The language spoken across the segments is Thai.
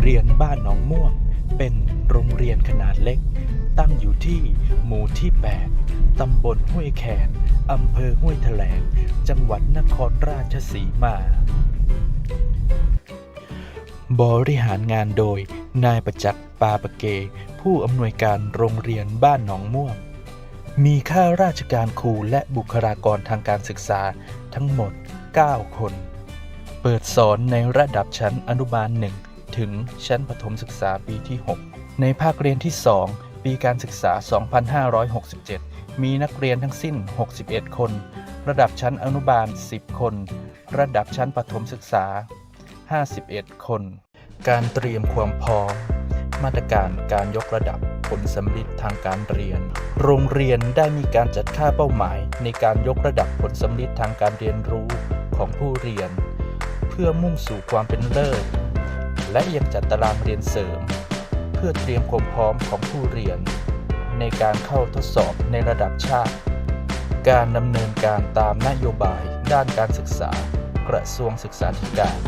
โรงเรียนบ้านหนองม่วง เป็นโรงเรียนขนาดเล็ก ตั้งอยู่ที่หมู่ที่ 8 ตำบลห้วยแขน อำเภอห้วยแถลง จังหวัดนครราชสีมา บริหารงานโดย นายประจักษ์ปาปะเก ผู้อำนวยการโรงเรียนบ้านหนองม่วง มีข้าราชการครูและบุคลากรทางการศึกษาทั้งหมด 9 คน เปิดสอนในระดับชั้นอนุบาล1 ถึงชั้นประถมศึกษาปีที่ 6 ในภาคเรียนที่ 2 ปีการศึกษา 2567 มีนักเรียนทั้งสิ้น 61 คน ระดับชั้นอนุบาล 10 คน ระดับชั้นประถมศึกษา 51 คน การเตรียมความพร้อม มาตรการการยกระดับผลสำลิดทางการเรียน โรงเรียนได้มีการจัดค่าเป้าหมาย ในการยกระดับผลสำลิดทางการเรียนรู้ของผู้เรียน เพื่อมุ่งสู่ความเป็นเลิศ และยังจัดตารางเรียนเสริม เพื่อเตรียมความพร้อมของผู้เรียน ในการเข้าทดสอบในระดับชาติ การดำเนินการตามนโยบายด้านการศึกษากระทรวงศึกษาธิการ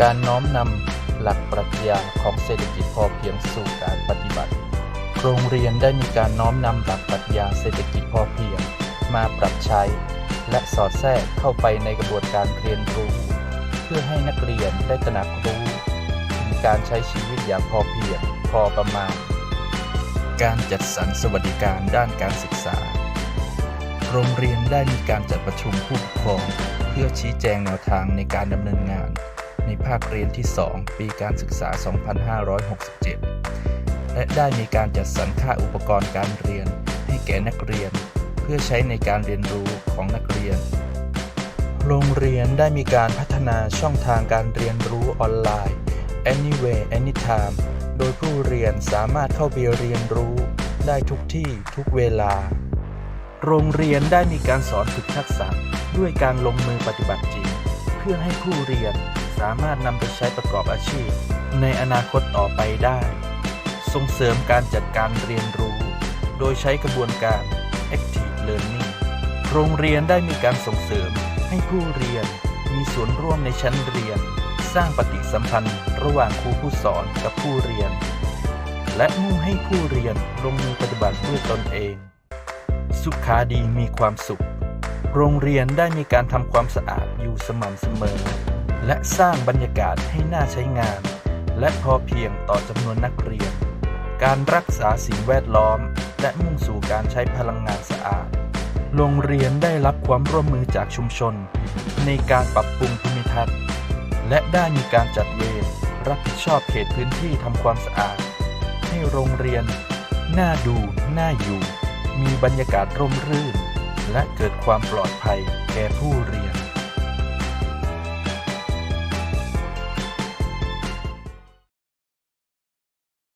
การน้อมนำหลักปรัชญาของเศรษฐกิจพอเพียงสู่การปฏิบัติ โรงเรียนได้มีการน้อมนำหลักปรัชญาเศรษฐกิจพอเพียง มาปรับใช้ และสอดแทรกเข้าไปในกระบวนการเรียนรู้ เพื่อให้นักเรียนได้ตระหนักรู้ การใช้ชีวิตอย่างพอเพียงพอประมาณ การจัดสรรสวัสดิการด้านการศึกษา โรงเรียนได้มีการจัดประชุมผู้ปกครอง เพื่อชี้แจงแนวทางในการดำเนินงาน ในภาคเรียนที่ 2 ปีการศึกษา 2567 และได้มีการจัดสรรค่าอุปกรณ์การเรียน ให้แก่นักเรียน เพื่อใช้ในการเรียนรู้ของนักเรียนโรงเรียนได้มีการพัฒนาช่องทางการเรียนรู้ออนไลน์ Anywhere Anytime โดยผู้เรียนสามารถเข้าไปเรียนรู้ได้ทุกที่ทุกเวลา โรงเรียนได้มีการสอนฝึกทักษะด้วยการลงมือปฏิบัติจริง เพื่อให้ผู้เรียนสามารถนำไปใช้ประกอบอาชีพ ในอนาคตต่อไปได้ ส่งเสริมการจัดการเรียนรู้ โดยใช้กระบวนการ Active Learning โรงเรียนได้มีการส่งเสริมให้ผู้เรียนมีส่วนร่วมในชั้นเรียน สร้างปฏิสัมพันธ์ระหว่างครูผู้สอนกับผู้เรียน และมุ่งให้ผู้เรียนลงมือปฏิบัติด้วยตนเอง สุขาดีมีความสุข โรงเรียนได้มีการทำความสะอาดอยู่สม่ำเสมอ และสร้างบรรยากาศให้น่าใช้งาน และพอเพียงต่อจำนวนนักเรียน การรักษาสิ่งแวดล้อม และมุ่งสู่การใช้พลังงานสะอาดโรงเรียนได้รับความร่วมมือจากชุมชน ในการปรับปรุงภูมิทัศน์ และได้มีการจัดเวรรับผิดชอบเขตพื้นที่ทำความสะอาด ให้โรงเรียน น่าดูน่าอยู่ มีบรรยากาศร่มรื่น และเกิดความปลอดภัยแก่ผู้เรียน